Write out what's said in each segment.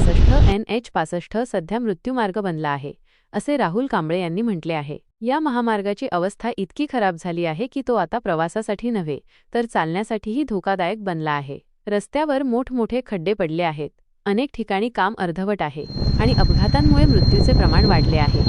N H पासष्ट सध्या मृत्यूमार्ग बनला आहे असे राहुल कांबळे यांनी म्हटले आहे. या महामार्गाची अवस्था इतकी खराब झाली आहे की तो आता प्रवासासाठी नव्हे तर चालण्यासाठीही धोकादायक बनला आहे. रस्त्यावर मोठमोठे खड्डे पडले आहेत. अनेक ठिकाणी काम अर्धवट आहे आणि अपघातांमुळे मृत्यूचे प्रमाण वाढले आहे.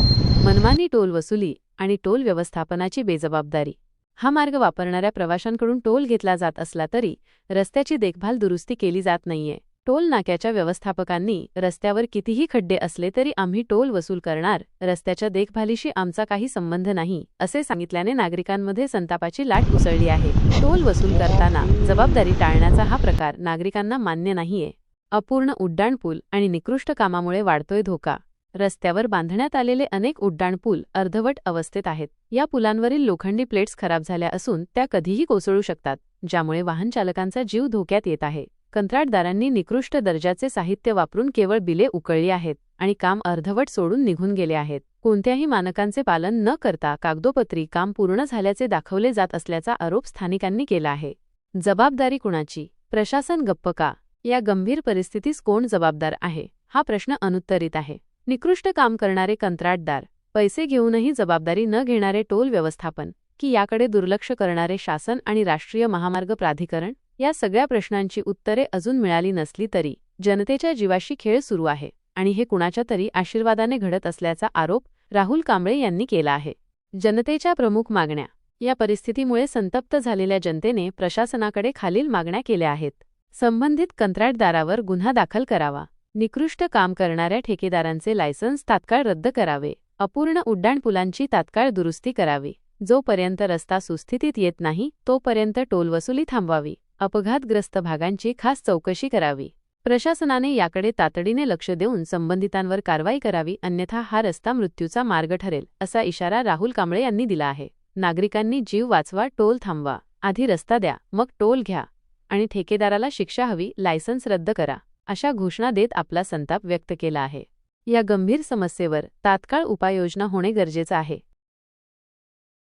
मनमानी टोल वसुली आणि टोल व्यवस्थापनाची बेजबाबदारी. हा मार्ग वापरणाऱ्या प्रवाशांकडून टोल घेतला जात असला तरी रस्त्याची देखभाल दुरुस्ती केली जात नाहीये. टोल नाक्याच्या व्यवस्थापकांनी रस्त्यावर कितीही खड्डे असले तरी आम्ही टोल वसूल करणार रस्त्याच्या देखभालीशी आमचा काही संबंध नाही असे सांगितल्याने नागरिकांमध्ये संतापाची लाट उसळली आहे. टोल वसूल करताना जबाबदारी टाळण्याचा हा प्रकार नागरिकांना मान्य नाहीये. अपूर्ण उड्डाणपूल आणि निकृष्ट कामामुळे वाढतोय धोका. रस्त्यावर बांधण्यात आलेले अनेक उड्डाणपूल अर्धवट अवस्थेत आहेत. या पुलांवरील लोखंडी प्लेट्स खराब झाल्या असून त्या कधीही कोसळू शकतात ज्यामुळे वाहनचालकांचा जीव धोक्यात येत आहे. कंत्राटदारांनी निकृष्ट दर्जाचे साहित्य वापरून केवळ बिले उकळली आहेत आणि काम अर्धवट सोडून निघून गेले आहेत. कोणत्याही मानकांचे पालन न करता कागदोपत्री काम पूर्ण झाल्याचे दाखवले जात असल्याचा आरोप स्थानिकांनी केला आहे. जबाबदारी कुणाची? प्रशासन गप्प का? या गंभीर परिस्थितीस कोण जबाबदार आहे? हा प्रश्न अनुत्तरित आहे. निकृष्ट काम करणारे कंत्राटदार पैसे घेऊनही जबाबदारी न घेणारे टोल व्यवस्थापन की याकडे दुर्लक्ष करणारे शासन आणि राष्ट्रीय महामार्ग प्राधिकरण? या सगळ्या प्रश्नांची उत्तरे अजून मिळाली नसली तरी जनतेच्या जीवाशी खेळ सुरू आहे आणि हे कुणाच्या तरी आशीर्वादाने घडत असल्याचा आरोप राहुल कांबळे यांनी केला आहे. जनतेच्या प्रमुख मागण्या. या परिस्थितीमुळे संतप्त झालेल्या जनतेने प्रशासनाकडे खालील मागण्या केल्या आहेत. संबंधित कंत्राटदारावर गुन्हा दाखल करावा. निकृष्ट काम करणाऱ्या ठेकेदारांचे लायसन्स तात्काळ रद्द करावे. अपूर्ण उड्डाणपुलांची तात्काळ दुरुस्ती करावी. जोपर्यंत रस्ता सुस्थितीत येत नाही तोपर्यंत टोलवसुली थांबवावी. अपघातग्रस्त भागांची खास चौकशी करावी. प्रशासनाने याकडे तातडीने लक्ष देऊन संबंधितांवर कारवाई करावी अन्यथा हा रस्ता मृत्यूचा मार्ग ठरेल असा इशारा राहुल कांबळे यांनी दिला आहे. नागरिकांनी जीव वाचवा टोल थांबवा आधी रस्ता द्या मग टोल घ्या आणि ठेकेदाराला शिक्षा हवी लायसन्स रद्द करा अशा घोषणा देत आपला संताप व्यक्त केला आहे. या गंभीर समस्येवर तात्काळ उपाययोजना होणे गरजेचं आहे.